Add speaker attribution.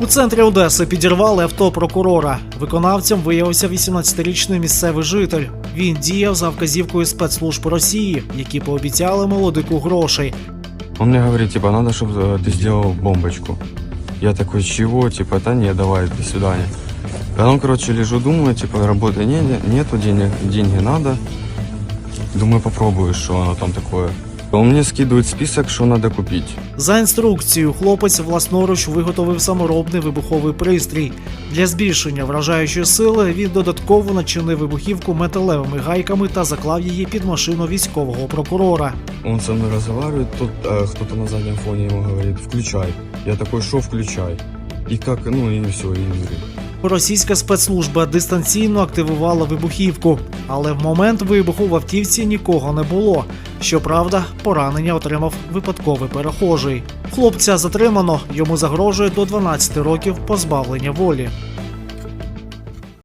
Speaker 1: У центрі Одеси підірвали авто прокурора. Виконавцем виявився 18-річний місцевий житель. Він діяв за вказівкою спецслужб Росії, які пообіцяли молодику грошей.
Speaker 2: Он мне говорит, типа, надо, чтобы э, ты сделал бомбочку. Я такой, чего? Типа, да не, давай, до свидания. Потом, короче, лежу, думаю, типа, работы не, нету, денег, деньги надо. Думаю, попробую, что оно там такое. Он мне скидывает список, что надо купить.
Speaker 1: За інструкцією, хлопець власноруч виготовив саморобний вибуховий пристрій. Для збільшення вражаючої сили він додатково начинив вибухівку металевими гайками та заклав її під машину військового прокурора.
Speaker 2: Он со мной разговаривает, тут э, кто-то на заднем фоне ему говорит, включай. Я такой, что включай? И как, ну и все, и взрыв.
Speaker 1: Російська спецслужба дистанційно активувала вибухівку, але в момент вибуху в автівці нікого не було. Щоправда, поранення отримав випадковий перехожий. Хлопця затримано, йому загрожує до 12 років позбавлення волі.